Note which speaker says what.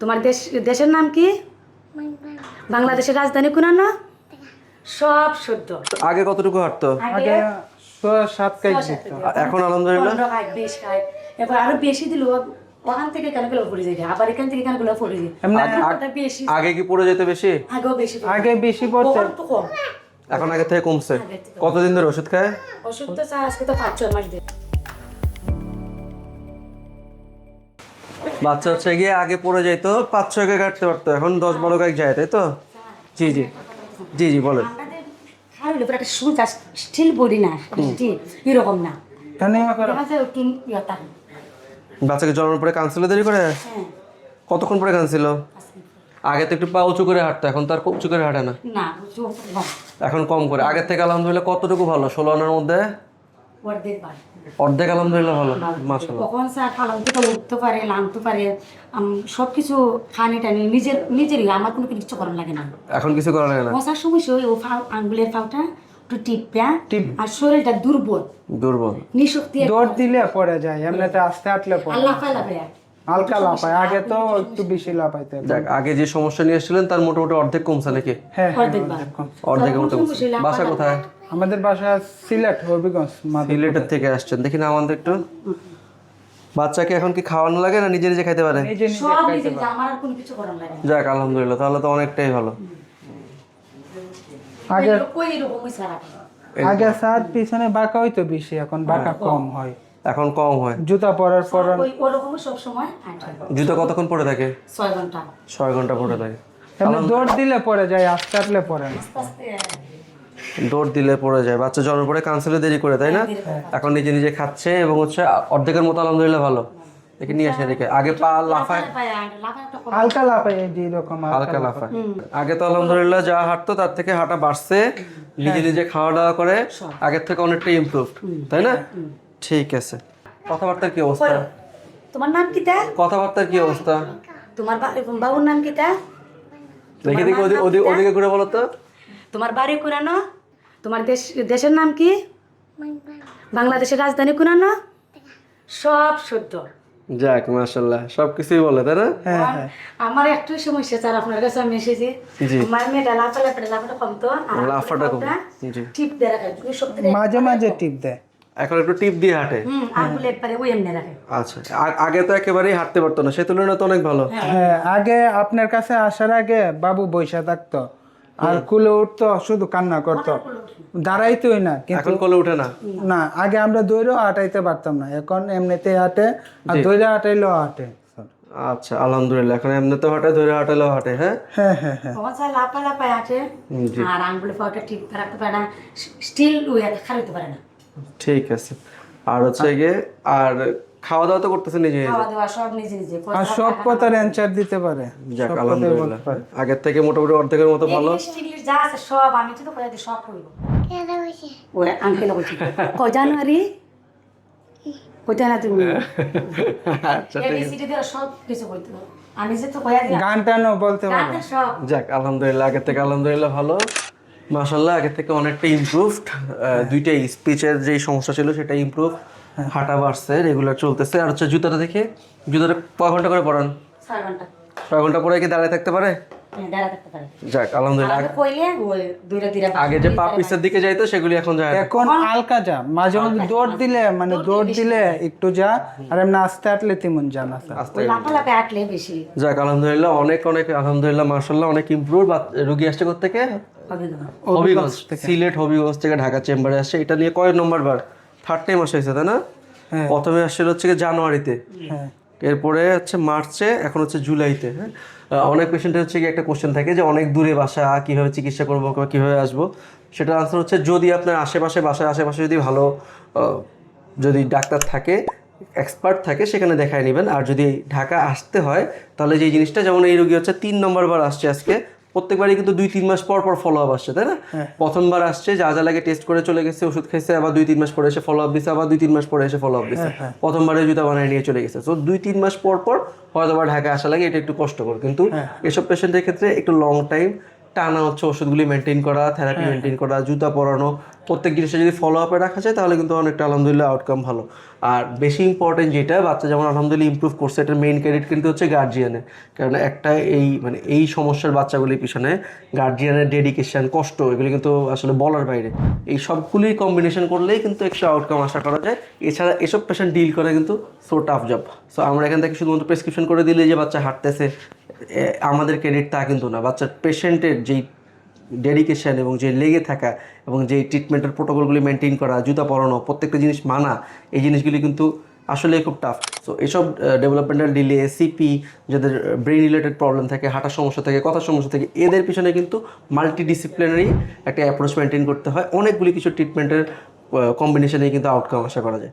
Speaker 1: তোমার দেশ দেশের নাম কি? বাংলাদেশের রাজধানী কোনানো সব শুদ্ধ
Speaker 2: আগে কতটুকু হাঁটতো?
Speaker 3: আগে সাত কেজি।
Speaker 2: এখন আলহামদুলিল্লাহ?
Speaker 1: বিশ খায় এবার আরও বেশি দিল ওখান থেকে কেনগুলো পড়ে যায় আবার এখান থেকে কেনগুলো পড়ে যায় বেশি
Speaker 2: আগে কি পড়ে যেত বেশি?
Speaker 1: আগেও বেশি
Speaker 3: আগে বেশি পড়ছে
Speaker 1: কম তো কম।
Speaker 2: এখন আগে থেকে কমছে। কতদিন ধরে ওষুধ খায়?
Speaker 1: ওষুধ তো আজকে তো পাঁচ ছয় মাস দিয়ে
Speaker 2: বাচ্চা হচ্ছে গিয়ে আগে পড়ে যেত পাঁচ ছয় কে কাটতে পারতো এখন দশ বারো কাক যায় তাই তো? জি জি। জি জি বলেন।
Speaker 1: আমাদের খাওয়ার একটা সুচ স্টিল বডি না স্টিল এরকম না।
Speaker 2: বাচ্চাকে জন্মের পরে কানসিলে দেরি করে?
Speaker 1: হ্যাঁ।
Speaker 2: কতক্ষণ পরে কানছিল আগে তো একটু পা উঁচু করে হাঁটতো এখন তার উঁচু করে হাঁটে না। এখন কম করে। আগের থেকে আলহামদুলিল্লাহ কতটুকু ভালো? ষোলো আনার মধ্যে?
Speaker 1: অর্ধেক বার
Speaker 2: আলহামদুলিল্লাহ ভালো মাসাল্লাহ
Speaker 1: কখন চা খালাম থেকে উঠতে পারে নামতে পারে সব কিছু খানি টানি নিজের নিজেরই আমার কোনো কিছু করার লাগে না।
Speaker 2: এখন কিছু করা লাগে না?
Speaker 1: বসার সময় সে ও ফাউ আঙ্গুলের ফাউটা একটু টিপা আর শরীরটা দুর্বল।
Speaker 2: দুর্বল।
Speaker 1: নিঃশক্তি
Speaker 3: দৌড় দিলে পড়ে যায় এমনিতে আস্তে আটলে পড়ে।
Speaker 1: আল্লাহ ভাইয়া
Speaker 3: হালকা লাফায়। আগে তো একটু বেশি লাফাইতে
Speaker 2: দেখ আগে যে সমস্যা নিয়ে এসেছিলেন তার মোটামুটি অর্ধেক কমছে নাকি?
Speaker 3: হ্যাঁ
Speaker 1: অর্ধেক বার
Speaker 2: মতো বাসা কোথায়?
Speaker 3: আমাদের বাসা সিলেট হবিগঞ্জ
Speaker 2: সিলেটের থেকে আসছেন। দেখি না আমাদের একটু। বাচ্চাকে এখন কি খাওয়ানো লাগে না নিজে নিজে খাইতে পারে? যাক আলহামদুলিল্লাহ তাহলে তো অনেকটাই ভালো।
Speaker 3: আগে আগে সাত পিছনে বাঁকা হইতো বেশি এখন বাঁকা কম হয়।
Speaker 2: এখন কম হয়।
Speaker 3: জুতা পরার পর
Speaker 1: ওই ওরকমই সব সময় হয়।
Speaker 2: জুতো কতক্ষণ পরে থাকে?
Speaker 1: ছয় ঘণ্টা।
Speaker 2: ছয় ঘণ্টা পরে থাকে।
Speaker 3: এমনি দৌড় দিলে পরে যায় আস্তে হাঁটলে পড়ে না।
Speaker 1: আস্তে আস্তে
Speaker 2: দৌড় দিলে পড়ে যায়। বাচ্চা জন্মের পরে কাউন্সিলে দেরি করে তাই না? এখন নিজে নিজে খাচ্ছে এবং হচ্ছে অর্ধেকের মতো আলহামদুলিল্লাহ ভালো। দেখে নিয়ে আসে এদিকে আগে পা লাফায়
Speaker 3: হালকা লাফায় এই যে এরকম
Speaker 2: হালকা লাফায়। আগে তো আলহামদুলিল্লাহ যা হাঁটতো তার থেকে হাঁটা বাড়ছে। নিজে নিজে খাওয়া দাওয়া করে আগের থেকে অনেকটা ইমপ্রুভ তাই না? ঠিক আছে। কথাবার্তার কি অবস্থা?
Speaker 1: তোমার নাম কিতা
Speaker 2: কথাবার্তার কি অবস্থা?
Speaker 1: তোমার বাবুর নাম কিতা
Speaker 2: দেখি দেখি ওদিকে ওদিকে ওদিকে ঘুরে বলো তো।
Speaker 1: তোমার বাড়ি কোনানো তোমার দেশ দেশের নাম কি? বাংলাদেশের রাজধানী কোনানো সব শুদ্ধ।
Speaker 2: যাক মাশাল্লাহ সব কিছুই বলে তাই না?
Speaker 3: হ্যাঁ হ্যাঁ।
Speaker 1: আমার একটু সমস্যা স্যার আপনার কাছে আমি এসেছি।
Speaker 2: জি।
Speaker 1: আমার মেয়েটা লাফা লাফা লাফাটা কমতো আর
Speaker 2: লাফাটা কম জি।
Speaker 1: টিপ দিয়ে।
Speaker 3: মাঝে মাঝে টিপ দেয়।
Speaker 2: এখন একটু টিপ দিয়ে হাঁটে।
Speaker 1: হুম আঙ্গুলে একবারে ওই এমনি রাখে।
Speaker 2: আচ্ছা আগে তো একেবারেই হাঁটতে পারতো না সে তুলনায় তো অনেক ভালো।
Speaker 3: হ্যাঁ। আগে আপনার কাছে আসার আগে বাবু বৈশা থাকতো আর কুলে উঠতো শুধু কান্না করতো। দাঁড়াইতোই না
Speaker 2: এখন কোলে উঠে না।
Speaker 3: না আগে আমরা দৈরেও হাঁটাইতে পারতাম না এখন এমনিতেই হাঁটে আর দৈরে হাঁটাইলেও হাঁটে।
Speaker 2: আচ্ছা আলহামদুলিল্লাহ এখন এমনিতে হাঁটে ধরে হাঁটালেও হাঁটে হ্যাঁ?
Speaker 3: হ্যাঁ হ্যাঁ হ্যাঁ।
Speaker 1: তখন লাফা লাফায় আছে আর আঙ্গুলে পাওয়াটা টিপ রাখতে পারে না স্টিল খারাইতে পারে না।
Speaker 2: ঠিক আছে। আর হচ্ছে গিয়ে আর খাওয়া দাওয়া তো করতেছে নিজে
Speaker 1: খাওয়া দাওয়া সব নিজে নিজে
Speaker 3: আর সব কথার অ্যান্সার দিতে পারে।
Speaker 2: যাক আলহামদুলিল্লাহ। আগের থেকে মোটামুটি অর্ধেকের মতো ভালো।
Speaker 1: ইংলিশ যা আছে সব আমি তো দিই সব হইব ওই আঙ্কেল বলছি। ক জানুয়ারি? কইতে না তুমি?
Speaker 2: আচ্ছা
Speaker 1: এবিসিডি দিয়ে সব কিছু কইতে। আমি যে তো কয়া দিই
Speaker 3: গান টানও বলতে পারে।
Speaker 2: যাক আলহামদুলিল্লাহ আগের থেকে আলহামদুলিল্লাহ ভালো। মাশাল্লাহ আগের থেকে অনেকটা ইমপ্রুভড দুইটাই স্পিচের যে সমস্যা ছিল সেটা ইমপ্রুভ হাঁটা বাড়ছে রেগুলার চলতেছে। আর হচ্ছে জুতাটা দেখে জুতাটা কয় ঘণ্টা করে পড়ান
Speaker 1: ছয় ঘণ্টা।
Speaker 2: ছয় ঘণ্টা পরে কি দাঁড়িয়ে থাকতে পারে?
Speaker 1: হ্যাঁ,
Speaker 2: যাক আলহামদুলিল্লাহ।
Speaker 1: আগে কইলে ওই দুইটা দুইটা
Speaker 2: আগে যে পা পিসের দিকে যাইতো সেগুলি এখন যায়
Speaker 3: এখন হালকা যা মাঝে মাঝে দৌড় দিলে মানে দৌড় দিলে একটু যা আর এমনি আস্তে হাঁটলে তেমন জানা স্যার।
Speaker 1: ওই লাফা লাফা আটলে বেশি।
Speaker 2: যাক আলহামদুলিল্লাহ অনেক অনেক আলহামদুলিল্লাহ মার্শাল্লাহ অনেক ইমপ্রুভ রুগী আসছে থেকে হবিগঞ্জ। সিলেট হবিগঞ্জ থেকে ঢাকা চেম্বারে আসছে। এটা নিয়ে কয় নম্বর বার থার্ড টাইম আসা হয়েছে তাই না?
Speaker 3: হ্যাঁ।
Speaker 2: প্রথমে আসছিল হচ্ছে জানুয়ারিতে।
Speaker 3: হ্যাঁ।
Speaker 2: এরপরে হচ্ছে মার্চে এখন হচ্ছে জুলাইতে হ্যাঁ? অনেক পেশেন্টের হচ্ছে গিয়ে একটা কোশ্চেন থাকে যে অনেক দূরে বাসা, কীভাবে চিকিৎসা করব বা কীভাবে আসব? সেটার আনসার হচ্ছে যদি আপনার আশেপাশে, বাসার আশেপাশে যদি ভালো যদি ডাক্তার থাকে এক্সপার্ট থাকে, সেখানে দেখায় নেবেন। আর যদি ঢাকা আসতে হয়, তাহলে যে জিনিসটা, যেমন এই রোগী হচ্ছে তিন নম্বরবার আসছে আজকে প্রত্যেকবারই কিন্তু দুই তিন মাস পর পর ফলো আপ আসছে তাই না? প্রথমবার আসছে যা যা লাগে টেস্ট করে চলে গেছে ওষুধ খাইছে আবার দুই তিন মাস পরে এসে ফলো আপ দিছে আবার দুই তিন মাস পরে এসে ফলো আপ দিছে প্রথমবারে জুতা বানিয়ে নিয়ে চলে গেছে। তো দুই তিন মাস পর পর হয়তো বা ঢাকা আসা লাগে এটা একটু কষ্টকর। কিন্তু এসব পেশেন্টের ক্ষেত্রে একটু লং টাইম টানা হচ্ছে ওষুধগুলি মেনটেন করা থেরাপি মেনটেন করা জুতা পরানো প্রত্যেক জিনিসটা যদি ফলো আপে রাখা যায়, তাহলে কিন্তু অনেকটা আলহামদুলিল্লাহ আউটকাম ভালো। আর বেশি ইম্পর্টেন্ট যেটা, বাচ্চা যেমন আলহামদুলিল্লাহ ইম্প্রুভ করছে, এটার মেইন ক্রেডিট কিন্তু হচ্ছে গার্জিয়ানের কারণ একটা এই মানে এই সমস্যার বাচ্চাগুলির পিছনে গার্জিয়ানের ডেডিকেশান কষ্ট, এগুলি কিন্তু আসলে বলার বাইরে। এই সবগুলির কম্বিনেশন করলেই কিন্তু একটা আউটকাম আশা করা যায়। এছাড়া এসব পেশেন্ট ডিল করা কিন্তু সো টাফ জব সো আমরা এখান থেকে শুধুমাত্র প্রেসক্রিপশন করে দিলে যে বাচ্চা হাঁটতেছে আমাদের ক্রেডিট তা কিন্তু না। বাচ্চার পেশেন্টের যেই ডেডিকেশন এবং যে লেগে থাকা এবং যে ট্রিটমেন্টের প্রোটোকলগুলি মেনটেন করা, জুতা পরানো, প্রত্যেকটা জিনিস মানা, এই জিনিসগুলি কিন্তু আসলে খুব টাফ সো এসব ডেভেলপমেন্টাল ডিলে সিপি যাদের ব্রেন রিলেটেড প্রবলেম থাকে, হাঁটার সমস্যা থাকে, কথার সমস্যা থাকে, এদের পিছনে কিন্তু মাল্টি ডিসিপ্লিনারি একটা অ্যাপ্রোচ মেনটেন করতে হয়। অনেকগুলি কিছু ট্রিটমেন্টের কম্বিনেশনে কিন্তু আউটকাম আশা করা যায়।